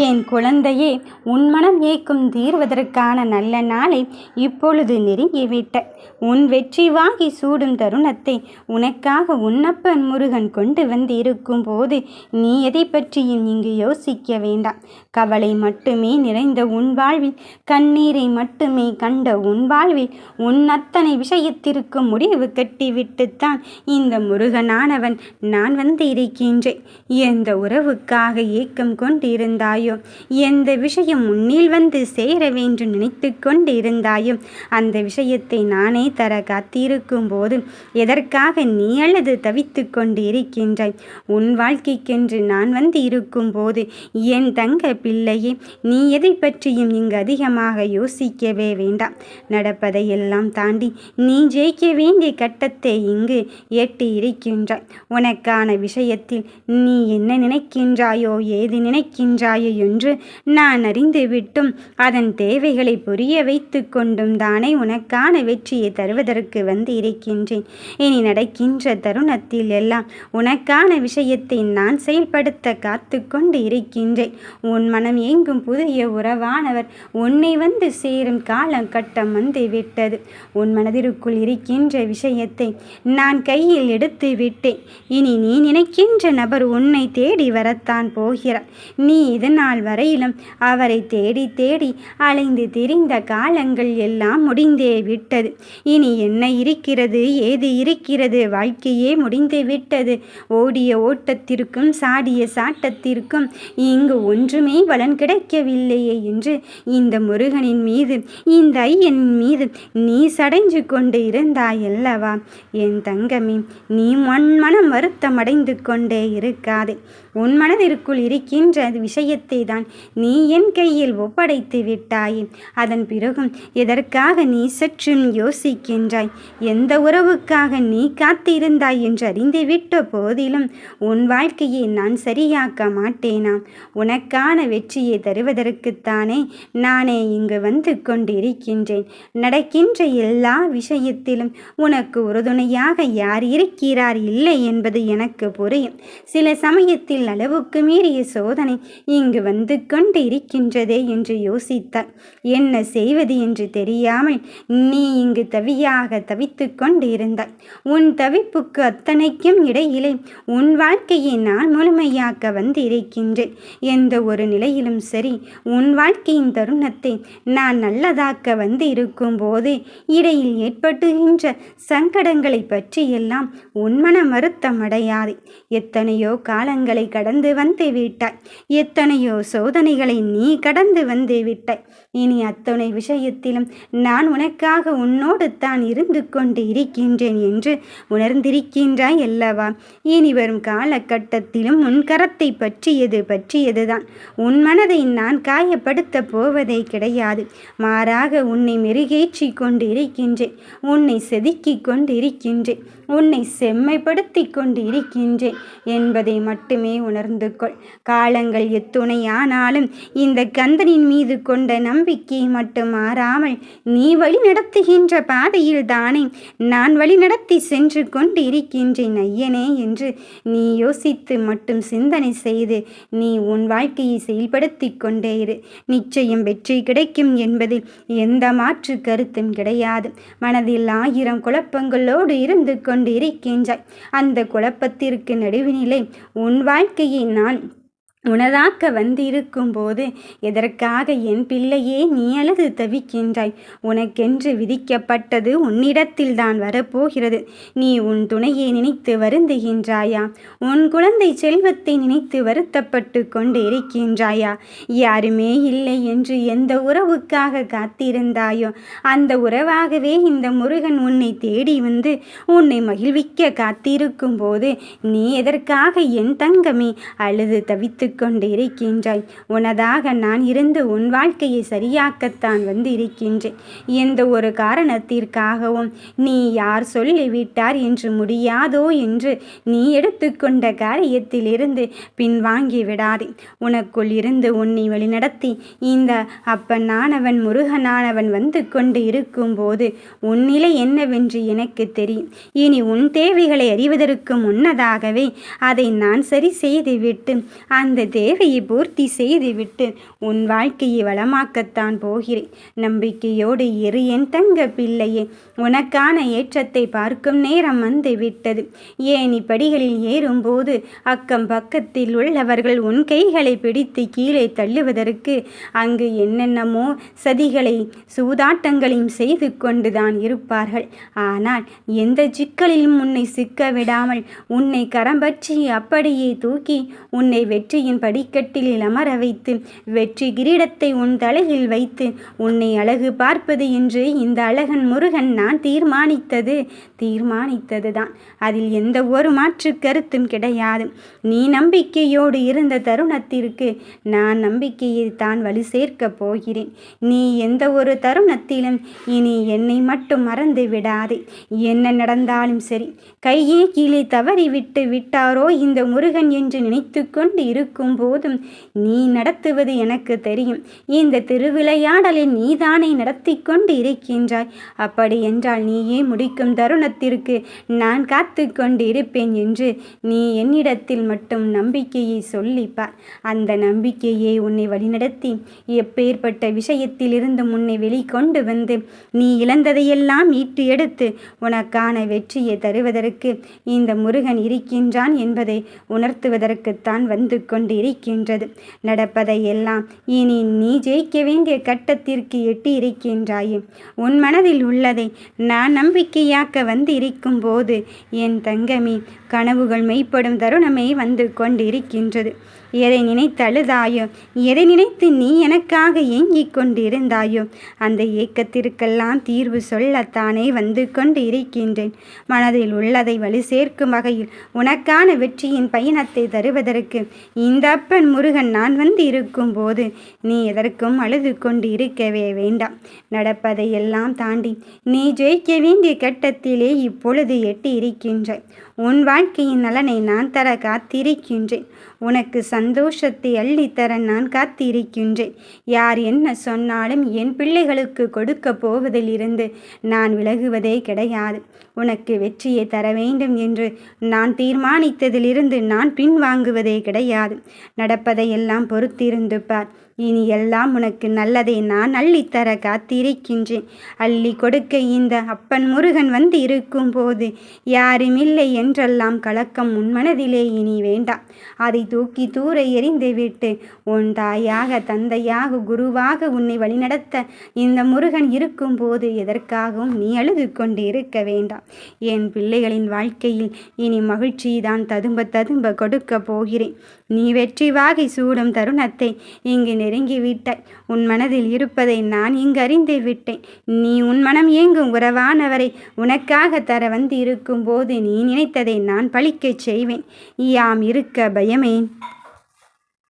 என் குழந்தையே உன் மனம் ஏக்கும் தீர்வதற்கான நல்ல நாளை இப்பொழுது நெருங்கிவிட்ட. உன் வெற்றி வாங்கி சூடும் தருணத்தை உனக்காக உன்னப்பன் முருகன் கொண்டு வந்து இருக்கும் போது நீ எதை பற்றியும் இங்கு யோசிக்க வேண்டாம். கவலை மட்டுமே நிறைந்த உன் வாழ்வில் கண்ணீரை மட்டுமே கண்ட உன் வாழ்வில் உன் அத்தனை விஷயத்திற்கு முடிவு கட்டிவிட்டுத்தான் இந்த முருகனானவன் நான் வந்து இருக்கின்றேன் எந்த உறவுக்காக ஏக்கம் கொண்டிருந்தாய் எந்த விஷயம் முன்னில் வந்து சேர வேண்டும் நினைத்து கொண்டிருந்தாயோ? அந்த விஷயத்தை நானே தர காத்திருக்கும் போது எதற்காக நீ அல்லது தவித்து கொண்டு இருக்கின்றாய் உன் வாழ்க்கைக்கென்று நான் வந்து இருக்கும் போது என் தங்க பிள்ளையே நீ எதை பற்றியும் இங்கு அதிகமாக யோசிக்கவே வேண்டாம். நடப்பதையெல்லாம் தாண்டி நீ ஜெயிக்க வேண்டிய கட்டத்தை இங்கு எட்டி இருக்கின்றாய். உனக்கான விஷயத்தில் நீ என்ன நினைக்கின்றாயோ ஏது நினைக்கின்றாயோ என்று நான் அறிந்துவிட்டும். அதன் தேவைகளை புரிய வைத்து கொண்டும் தானே உனக்கான வெற்றியை தருவதற்கு வந்து இருக்கின்றேன். இனி நடக்கின்ற தருணத்தில் எல்லாம் உனக்கான விஷயத்தை நான் செயல்படுத்த காத்து கொண்டு இருக்கின்றேன். உன் மனம் எங்கும் புதிய உறவானவர் உன்னை வந்து சேரும் காலம் கட்டம் வந்து விட்டது. உன் மனதிற்குள் இருக்கின்ற விஷயத்தை நான் கையில் எடுத்து விட்டேன். இனி நீ நினைக்கின்ற நபர் உன்னை தேடி வரத்தான் போகிறார். நீ இதன் நாள் வரையிலும் அவரை தேடி தேடி அலைந்து திரிந்த காலங்கள் எல்லாம் முடிந்தே விட்டது. இனி என்ன இருக்கிறது? ஏது இருக்கிறது? வாழ்க்கையே முடிந்து விட்டது. ஓடிய ஓட்டத்திற்கும் சாடிய சாட்டத்திற்கும் இங்கு ஒன்றுமே பலன் கிடைக்கவில்லையே என்று இந்த முருகனின் மீது இந்த ஐயன் மீது நீ சடைஞ்சு கொண்டு இருந்தாயல்லவா? என் தங்கமே நீ மண் மனம் வருத்தமடைந்து கொண்டே இருக்காதே. உன் மனதிற்குள் இருக்கின்ற விஷயத்தை தான் நீ என் கையில் ஒப்படைத்து விட்டாயே. அதன் பிறகும் எதற்காக நீ சற்றும் யோசிக்கின்றாய்? எந்த உறவுக்காக நீ காத்திருந்தாய் என்று அறிந்துவிட்ட போதிலும் உன் வாழ்க்கையை நான் சரியாக்க மாட்டேனாம் உனக்கான வெற்றியை தருவதற்குத்தானே நானே இங்கு வந்து கொண்டிருக்கின்றேன். நடக்கின்ற எல்லா விஷயத்திலும் உனக்கு உறுதுணையாக யார் இருக்கிறார் இல்லை என்பது எனக்கு புரியும். சில சமயத்தில் அளவுக்கு மீறிய சோதனை இங்கு இங்கு வந்து கொண்டு இருக்கின்றதே என்று யோசித்தார் என்ன செய்வது என்று தெரியாமல் நீ இங்கு தவியாக தவித்து கொண்டு இருந்தாய் உன் தவிப்புக்கு அத்தனைக்கும் இடையிலே உன் வாழ்க்கையை நான் முழுமையாக்க வந்து இருக்கின்றேன் எந்த ஒரு நிலையிலும் சரி உன் வாழ்க்கையின் தருணத்தை நான் நல்லதாக்க வந்து இருக்கும் போது இடையில் ஏற்பட்டுகின்ற சங்கடங்களை பற்றியெல்லாம் உன்மன மறுத்தம் அடையாது. எத்தனையோ காலங்களை கடந்து வந்து விட்டாய். எத்தனையோ சோதனைகளை நீ கடந்து வந்து விட்டாய். இனி அத்தனை விஷயத்திலும் நான் உனக்காக உன்னோடு தான் இருந்து கொண்டு இருக்கின்றேன் என்று உணர்ந்திருக்கின்றாய் அல்லவா? இனி வரும் காலகட்டத்திலும் உன் கரத்தை பற்றியது பற்றியதுதான். உன் மனதை நான் காயப்படுத்த போவதே கிடையாது. மாறாக உன்னை மெருகேற்றி கொண்டு இருக்கின்றேன். உன்னை செதுக்கிக் கொண்டு இருக்கின்றேன். உன்னை செம்மைப்படுத்தி கொண்டு இருக்கின்றேன் என்பதை மட்டுமே உணர்ந்து கொள். காலங்கள் எத்துணையானாலும் இந்த கந்தனின் மீது கொண்ட நம்பிக்கை மட்டும் மாறாமல் நீ வழி நடத்துகின்ற பாதையில் தானே நான் வழி நடத்தி சென்று கொண்டு இருக்கின்றேன் ஐயனே என்று நீ யோசித்து மட்டும் சிந்தனை செய்து நீ உன் வாழ்க்கையை செயல்படுத்தி கொண்டே இரு. நிச்சயம் வெற்றி கிடைக்கும் என்பதில் எந்த மாற்று கருத்தும் கிடையாது. மனதில் ஆயிரம் குழப்பங்களோடு இருந்து கொண்டு இருக்கின்றாய் அந்த குழப்பத்திற்கு நடுவினிலே உன் வாழ்க்கையை நான் உனதாக்க வந்திருக்கும் போது எதற்காக என் பிள்ளையே நீ அழுது தவிக்கின்றாய்? உனக்கென்று விதிக்கப்பட்டது உன்னிடத்தில் தான் வரப்போகிறது. நீ உன் துணையை நினைத்து வருந்துகின்றாயா? உன் குழந்தை செல்வத்தை நினைத்து வருத்தப்பட்டு கொண்டு இருக்கின்றாயா? யாருமே இல்லை என்று எந்த உறவுக்காக காத்திருந்தாயோ? அந்த உறவாகவே இந்த முருகன் உன்னை தேடி வந்து உன்னை மகிழ்விக்க காத்திருக்கும் போது நீ எதற்காக என் தங்கமே அழுது தவித்து கொண்டு இருக்கின்றாய். உனதாக நான் இருந்து உன் வாழ்க்கையை சரியாக்கத்தான் வந்து இருக்கின்றேன் எந்த ஒரு காரணத்திற்காகவும் நீ யார் சொல்லிவிட்டார் என்று முடியாதோ என்று நீ எடுத்துக்கொண்ட காரியத்திலிருந்து பின்வாங்கி விடாதே. உனக்குள் இருந்து உன்னை வழிநடத்தி இந்த அப்பனானவன் முருகனானவன் வந்து கொண்டு இருக்கும்போது உன் நிலை என்னவென்று எனக்கு தெரியும். இனி உன் தேவைகளை அறிவதற்கு முன்னதாகவே அதை நான் சரி செய்துவிட்டு அந்த அந்த தேவையை பூர்த்தி செய்துவிட்டு உன் வாழ்க்கையை வளமாக்கத்தான் போகிறேன். நம்பிக்கையோடு இரு என் தங்க பிள்ளையே உனக்கான ஏற்றத்தை பார்க்கும் நேரம் வந்து விட்டது ஏன் படிகளில் ஏறும்போது அக்கம் பக்கத்தில் உள்ளவர்கள் உன் கைகளை பிடித்து கீழே தள்ளுவதற்கு அங்கு என்னென்னமோ சதிகளை சூதாட்டங்களையும் செய்து கொண்டுதான் இருப்பார்கள். ஆனால் எந்த சிக்கலிலும் உன்னை சிக்க விடாமல் உன்னை கரம்பற்றி அப்படியே தூக்கி உன்னை வெற்றியின் படிக்கட்டில் அமர வைத்து வெற்றி கிரீடத்தை உன் தலையில் வைத்து உன்னை அழகு பார்ப்பது என்று இந்த அழகன் முருகன் நான் தீர்மானித்தது தீர்மானித்ததுதான். அதில் எந்த ஒரு மாற்று கருத்தும் கிடையாது. நீ நம்பிக்கையோடு இருந்த தருணத்திற்கு நான் நம்பிக்கையை தான் வலு சேர்க்கப் போகிறேன். நீ எந்த ஒரு தருணத்திலும் இனி என்னை மட்டும் மறந்து விடாதே. என்ன நடந்தாலும் சரி கையே கீழே தவறி விட்டு விட்டாரோ இந்த முருகன் என்று நினைத்து கொண்டு இருக்கும் போதும் நீ நடத்துவது எனக்கு தெரியும். இந்த திருவிளையாடலை நீதானே நடத்தி கொண்டு இருக்கின்றாய் அப்படி என்றால் நீயே முடிக்கும் தருணத்திற்கு நான் காத்து கொண்டு இருப்பேன் என்று நீ என்னிடத்தில் மட்டும் நம்பிக்கையை சொல்லிப்பார். அந்த நம்பிக்கையே உன்னை வழிநடத்தி எப்பேற்பட்ட விஷயத்திலிருந்து உன்னை வெளிக்கொண்டு வந்து நீ இழந்ததையெல்லாம் மீட்டு எடுத்து உனக்கான வெற்றியை தருவதற்கு இந்த முருகன் இருக்கின்றான் என்பதை உணர்த்துவதற்குத்தான் வந்து கொண்டு இருக்கின்றது நடப்பதையெல்லாம் இனி நீ ஜெயிக்க வேண்டிய கட்டத்திற்கு எட்டி இருக்கின்றாயே உன் மனதில் உள்ளதை நான் நம்பிக்கையாக்க வந்து இருக்கும் போது என் தங்கமே கனவுகள் மெய்ப்படும் தருணமே வந்து கொண்டிருக்கின்றது. எதை நினைத்தழுதாயோ? எதை நினைத்து நீ எனக்காக ஏங்கிக் கொண்டிருந்தாயோ? அந்த ஏக்கத்திற்கெல்லாம் தீர்வு சொல்லத்தானே வந்து கொண்டு இருக்கின்றேன் மனதில் உள்ளதை வலு சேர்க்கும் வகையில் உனக்கான வெற்றியின் பயணத்தை தருவதற்கு இந்த அப்பன் முருகன் நான் வந்து இருக்கும் போது நீ எதற்கும் அழுது கொண்டு இருக்கவே வேண்டாம். நடப்பதை எல்லாம் தாண்டி நீ ஜெயிக்க வேண்டிய கட்டத்திலே இப்பொழுது எட்டி இருக்கின்றாய் உன் வாழ்க்கையின் நலனை நான் தர காத்திருக்கின்றேன். உனக்கு சந்தோஷத்தை அள்ளித்தர நான் காத்திருக்கின்றேன். யார் என்ன சொன்னாலும் என் பிள்ளைகளுக்கு கொடுக்க போவதிலிருந்து நான் விலகுவதே கிடையாது. உனக்கு வெற்றியை தர வேண்டும் என்று நான் தீர்மானித்ததிலிருந்து நான் பின்வாங்குவதே கிடையாது. நடப்பதையெல்லாம் பொறுத்திருந்து பார். இனி எல்லாம் உனக்கு நல்லதை நான் அள்ளித்தர காத்திருக்கின்றேன். அள்ளி கொடுக்க இந்த அப்பன் முருகன் வந்து இருக்கும் போது யாருமில்லை என்றெல்லாம் கலக்கம் உன் மனதிலே இனி வேண்டாம். அதை தூக்கி தூர எறிந்து விட்டு உன் தாயாக தந்தையாக குருவாக உன்னை வழிநடத்த இந்த முருகன் இருக்கும் போது எதற்காகவும் நீ அழுது கொண்டு இருக்க வேண்டாம். என் பிள்ளைகளின் வாழ்க்கையில் இனி மகிழ்ச்சி தான் ததும்ப ததும்ப கொடுக்க போகிறேன். நீ வெற்றி வாகை சூடும் தருணத்தை இங்கு நெருங்கி விட்டாய். உன் மனதில் இருப்பதை நான் இங்கு அறிந்து விட்டேன். நீ உன் மனம் ஏங்கும் உறவானவரை உனக்காக தர வந்து இருக்கும் போது நீ நினைத்ததை நான் பழிக்கச் செய்வேன். யாம் இருக்க பயமேன்